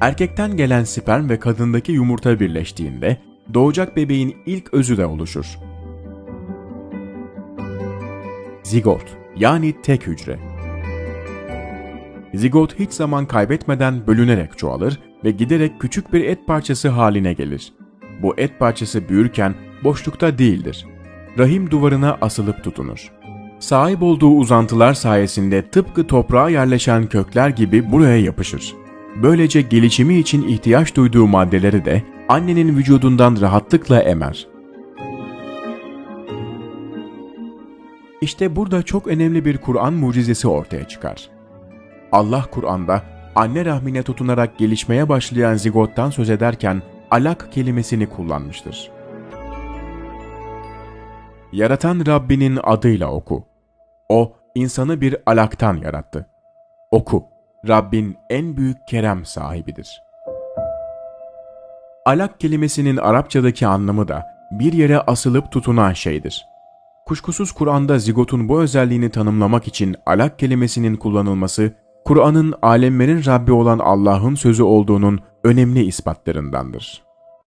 Erkekten gelen sperm ve kadındaki yumurta birleştiğinde doğacak bebeğin ilk özü de oluşur. Zigot yani tek hücre. Zigot hiç zaman kaybetmeden bölünerek çoğalır ve giderek küçük bir et parçası haline gelir. Bu et parçası büyürken boşlukta değildir. Rahim duvarına asılıp tutunur. Sahip olduğu uzantılar sayesinde tıpkı toprağa yerleşen kökler gibi buraya yapışır. Böylece gelişimi için ihtiyaç duyduğu maddeleri de annenin vücudundan rahatlıkla emer. İşte burada çok önemli bir Kur'an mucizesi ortaya çıkar. Allah Kur'an'da anne rahmine tutunarak gelişmeye başlayan zigottan söz ederken alak kelimesini kullanmıştır. Yaratan Rabbinin adıyla oku. O, insanı bir alaktan yarattı. Oku, Rabbin en büyük kerem sahibidir. Alak kelimesinin Arapçadaki anlamı da bir yere asılıp tutunan şeydir. Kuşkusuz Kur'an'da zigotun bu özelliğini tanımlamak için alak kelimesinin kullanılması, Kur'an'ın alemlerin Rabbi olan Allah'ın sözü olduğunun önemli ispatlarındandır.